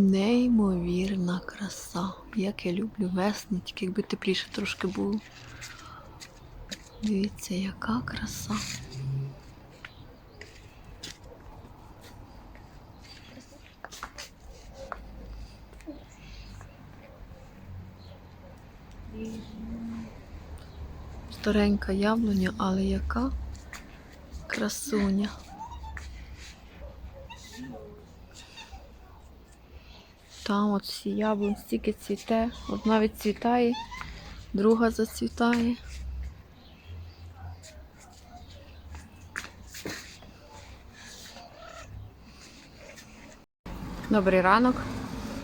Неймовірна краса. Як я люблю весну, тільки якби тепліше трошки було. Дивіться, яка краса. Старенька яблуня, але яка красуня. Там от всі яблунь стільки цвіте. Одна відцвітає, друга зацвітає. Добрий ранок.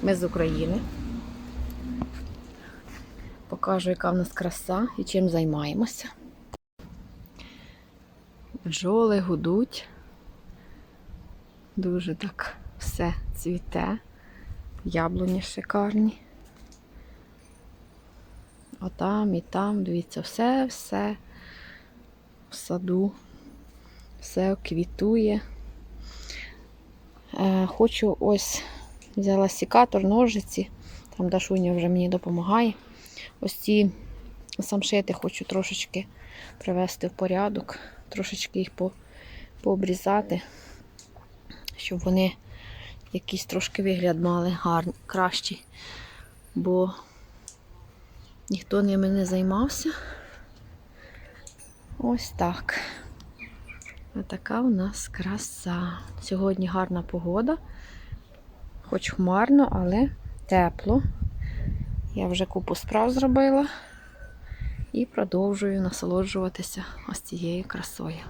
Ми з України. Покажу, яка в нас краса і чим займаємося. Бджоли гудуть. Дуже так все цвіте. Яблуні шикарні. А там і там, дивіться, все-все в саду, все квітує. Е, хочу ось взяла сікатор, ножиці, там Дашуня вже мені допомагає. Ось ці самшити хочу трошечки привести в порядок, трошечки їх по, пообрізати, щоб вони якийсь трошки вигляд мали гарний, кращий. Бо ніхто ними не займався. Ось так. Отака у нас краса. Сьогодні гарна погода, хоч хмарно, але тепло. Я вже купу справ зробила і продовжую насолоджуватися ось цією красою.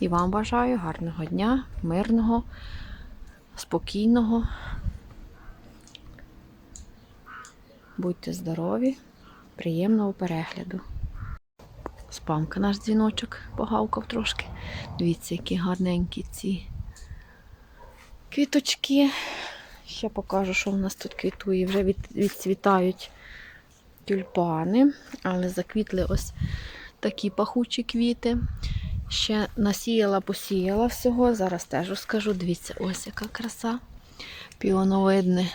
І вам бажаю гарного дня, мирного, спокійного. Будьте здорові, приємного перегляду. Спамка наш дзвіночок погавкав трошки. Дивіться, які гарненькі ці квіточки. Ще покажу, що в нас тут квітує. Вже від, відцвітають тюльпани, але заквітли ось такі пахучі квіти. Ще насіяла, посіяла всього. Зараз теж розкажу. Дивіться, ось яка краса. Піоновидне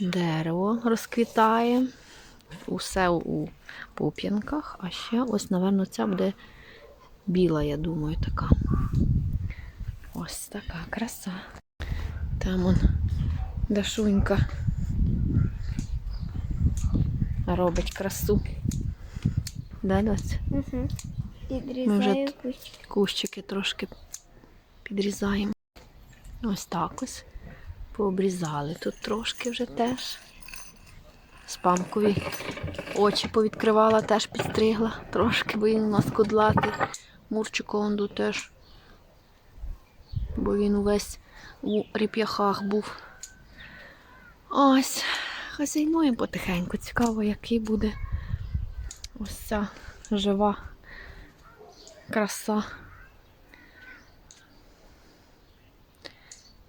дерево розквітає. Усе у пуп'янках. А ще ось, напевно, ця буде біла, я думаю, така. Ось така краса. Там он Дашунька робить красу. Да, Доць? Угу. Ми вже кущик. Кущики трошки підрізаємо. Ось так ось. Пообрізали тут трошки вже теж. Спамкові очі повідкривала, теж підстригла трошки, бо він у нас кудлатий. Мурчиконду теж. Бо він увесь у ріп'яхах був. Ось, хазяйнуємо потихеньку. Цікаво, який буде ось ця жива краса.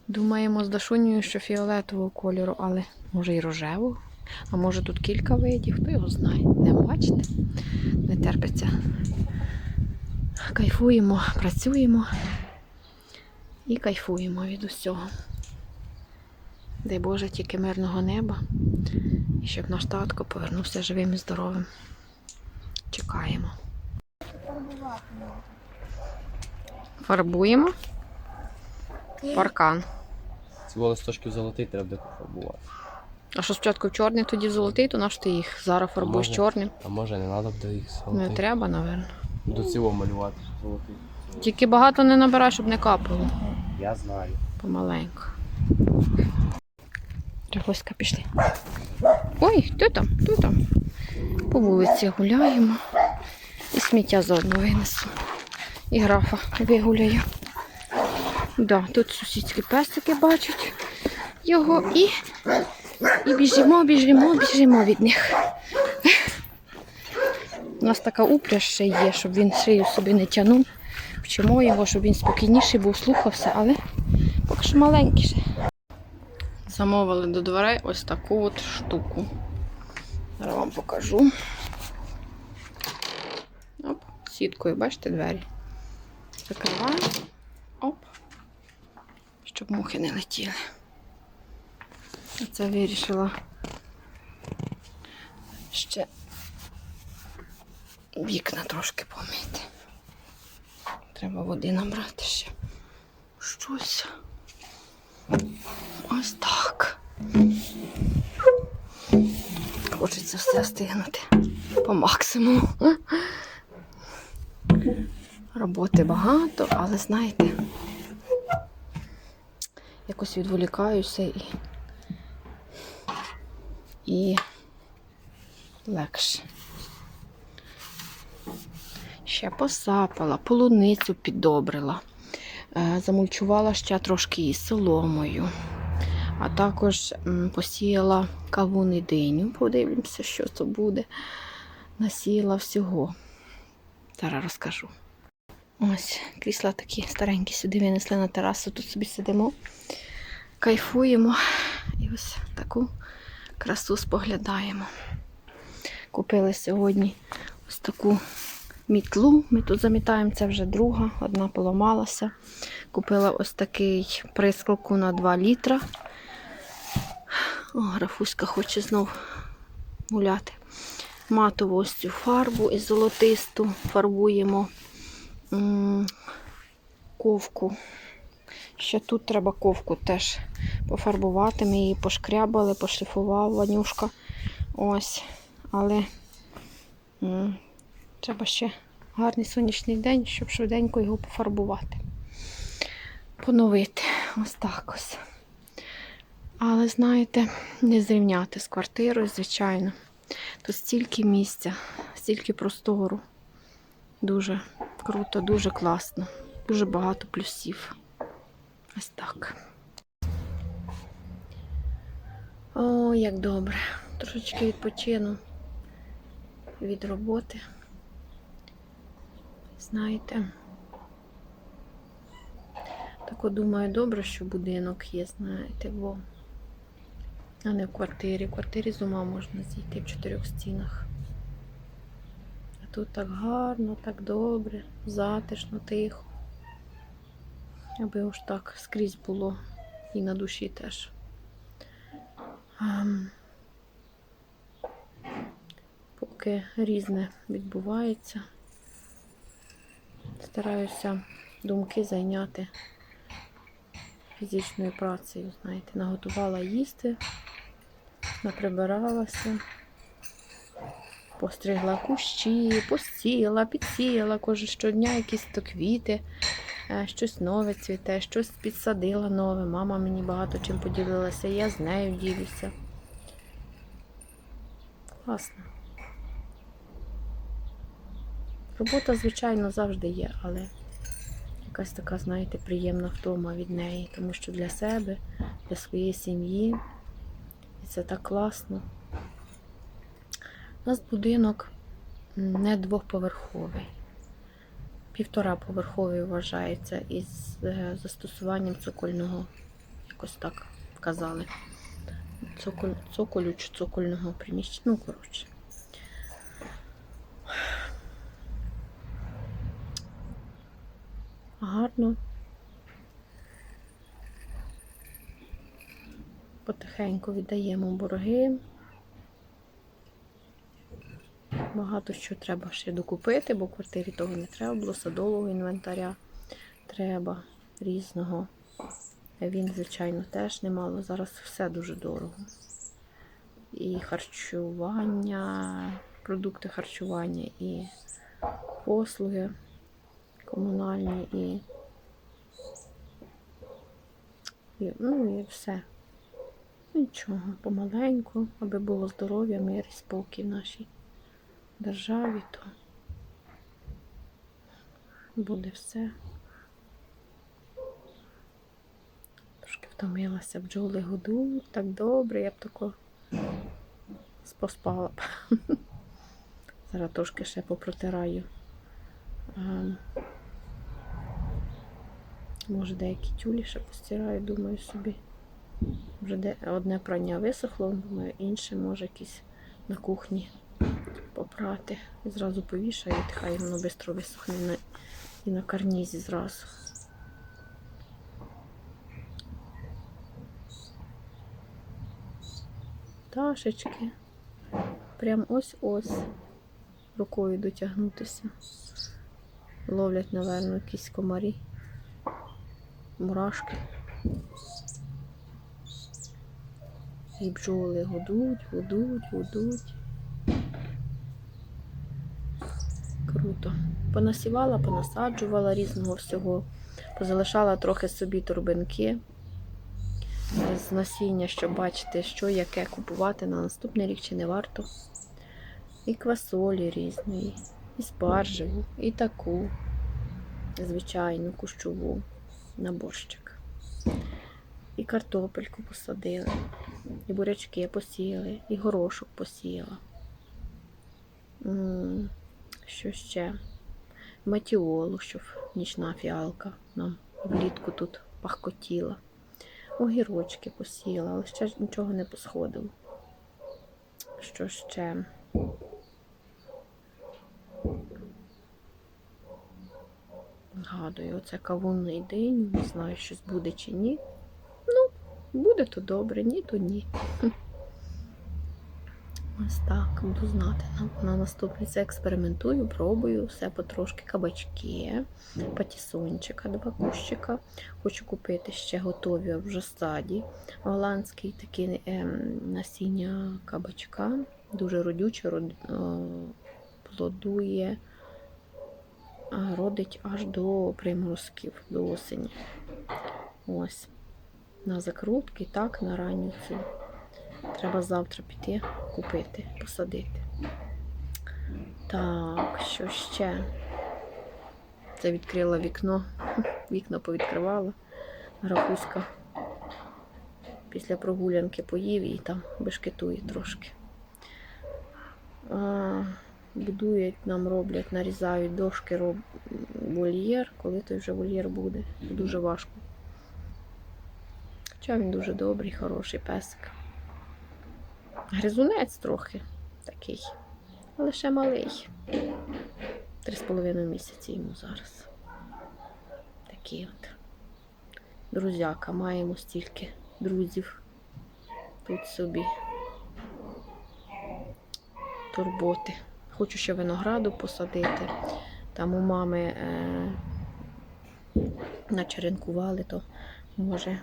Думаємо з Дашунею, що фіолетового кольору, але може і рожевого. А може тут кілька видів, хто його знає. Не бачите? Не терпиться. Кайфуємо, працюємо і кайфуємо від усього. Дай Боже, тільки мирного неба. І щоб наш татко повернувся живим і здоровим. Чекаємо. Фарбуємо паркан. Ці листочки золотий треба буде пофарбувати. А що спочатку в чорний, тоді в золотий, то наш ти їх зараз фарбуєш Можна. чорним. А може не треба буде їх золотий? Не треба, напевно. До цього малювати золотий. Тільки багато не набирай, щоб не капало. Я знаю. Помаленьку. Регоська пішли. Ой, хто там? Хто там? По вулиці гуляємо. І сміття заодно винесу. І графа вигуляю. Да, тут сусідські песики бачать його і, і біжимо, біжимо, біжимо від них. У нас така упряж ще є, щоб він шию собі не тягнув. Вчимо його, щоб він спокійніший був, слухався, але поки що маленький. Замовили до дверей ось таку от штуку. Зараз вам покажу. Сіткою, бачите, двері. Закриваємо. Оп. Щоб мухи не летіли. Оце вирішила ще вікна трошки помити. Треба води набрати ще. Щось. Ось так. Хочеться все встигнути по максимуму. Роботи багато, але знаєте, якось відволікаюся і, і легше. Ще посапала, полуницю піддобрила, е, замульчувала ще трошки її соломою, а також посіяла кавун і диню. Подивимося, що це буде. Насіяла всього. Зараз розкажу. Ось крісла такі старенькі сюди винесли на терасу, тут собі сидимо, кайфуємо і ось таку красу споглядаємо. Купили сьогодні ось таку мітлу. Ми тут замітаємо, це вже друга, одна поламалася. Купила ось такий прискалку на 2 літра. О, графуська хоче знов гуляти. Матову ось цю фарбу і золотисту фарбуємо ковку. Ще тут треба ковку теж пофарбувати. Ми її пошкрябали, пошліфував Ванюшка. Ось. Але треба ще гарний сонячний день, щоб швиденько його пофарбувати. Поновити. Ось так ось. Але, знаєте, не зрівняти з квартирою, звичайно. Тут стільки місця, стільки простору. Дуже круто, дуже класно. Дуже багато плюсів. Ось так. О, як добре. Трошечки відпочину від роботи. Знаєте, так думаю, добре, що будинок є, знаєте, бо а не в квартирі. В квартирі з ума можна зійти в чотирьох стінах. А тут так гарно, так добре, затишно, тихо. Аби уж так скрізь було і на душі теж. Ам, Поки різне відбувається, стараюся думки зайняти фізичною працею. Знаєте, наготувала їсти, наприбиралася, постригла кущі, посіяла, підсіяла кожен щодня якісь то квіти, е, щось нове цвіте, щось підсадила нове. Мама мені багато чим поділилася, я з нею ділюся. Класно. Робота, звичайно, завжди є, але якась така, знаєте, приємна втома від неї, тому що для себе, для своєї сім'ї. Це так класно. У нас будинок не двохповерховий. Півтора поверховий вважається із е, застосуванням цокольного, якось так. Цоколь, цоколю чи цокольного приміщення. Ну, коротше. Гарно. Потихеньку віддаємо борги. Багато що треба ще докупити, бо квартирі того не треба було, садового інвентаря треба різного. Він, звичайно, теж немало. Зараз все дуже дорого. І харчування, продукти харчування, і послуги комунальні, і, і ну і все. Нічого, помаленьку, аби було здоров'я, мир і спокій нашій державі, то буде все. Трошки втомилася, бджоли гудуть, так добре, я б тако поспала б. Зараз трошки ще попротираю. Може, деякі тюлі ще постираю, думаю собі. Вже одне прання висохло, думаю, інше може якісь на кухні попрати. І зразу повішаю, хай воно швидко висохне на, і на карнізі зразу. пташечки. Прям ось-ось рукою дотягнутися. Ловлять, напевно, якісь комарі, мурашки. І бджоли гудуть, гудуть, гудуть. Круто. Понасівала, понасаджувала різного всього. Позалишала трохи собі торбинки з насіння, щоб бачити, що яке купувати на наступний рік чи не варто. І квасолі різної, і спаржеву, і таку звичайну кущову на борщик. І картопельку посадили, і бурячки посіяли, і горошок посіяла. Що ще? Матіолу, щоб нічна фіалка нам влітку тут пахкотіла. Огірочки посіяла, але ще ж нічого не посходило. Що ще? Згадую, оце кавунний день, не знаю, щось буде чи ні. Буде то добре, ні, то ні. Ось так, буду знати. На, на наступний це експериментую, пробую все потрошки кабачки, патісончика, два кущика. Хочу купити ще готові вже саді. Голландський такий ем, насіння кабачка, дуже родюче, род, е, плодує, родить аж до приморозків, до осені. Ось. На закрутки, так, на ранню цю. Треба завтра піти купити, посадити. Так, що ще? Це відкрила вікно. Вікно повідкривала. Графуська після прогулянки поїв і там бешкетує трошки. А, будують, нам роблять, нарізають дошки, роб... вольєр, коли той вже вольєр буде. Дуже важко. Хоча він дуже добрий, хороший песик. Гризунець трохи такий, але ще малий. Три з половиною місяці йому зараз. Такий от. Друзяка, маємо стільки друзів тут собі. Турботи. Хочу ще винограду посадити. Там у мами е, начеренкували, то може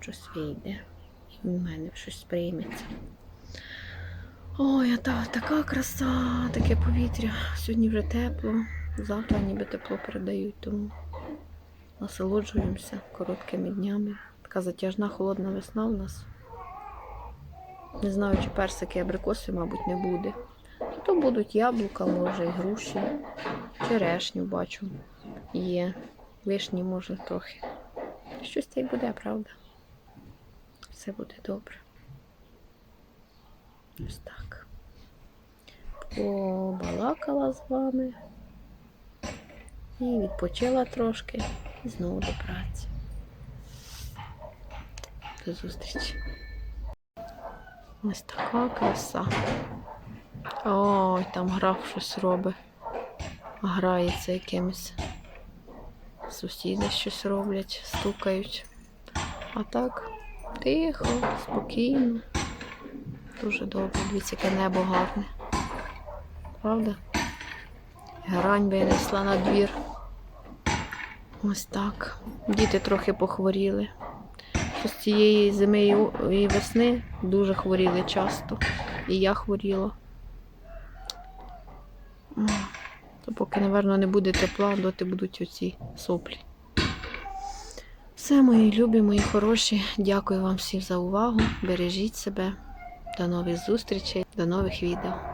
щось вийде. І в мене щось прийметься. Ой, а та, така краса, таке повітря. Сьогодні вже тепло, завтра ніби тепло передають, тому насолоджуємося короткими днями. Така затяжна холодна весна у нас. Не знаю, чи персики абрикоси, мабуть, не буде. То будуть яблука, може, і груші, черешню бачу. Є. Вишні, може, трохи. Щось та й буде, правда? Все буде добре. Ось так. Побалакала з вами. І відпочила трошки. І знову до праці. До зустрічі. Ось така краса. Ой, там граф щось робить. Грається якимось. Сусіди щось роблять, стукають. А так, тихо, спокійно. Дуже добре. Дивіться, яке небо гарне. Правда? Грань винесла на двір. Ось так. Діти трохи похворіли. З цієї зими і весни дуже хворіли часто. І я хворіла. То поки, напевно, не буде тепла, доти будуть оці соплі. Все, мої любі, мої хороші. Дякую вам всім за увагу. Бережіть себе. До нових зустрічей, до нових відео.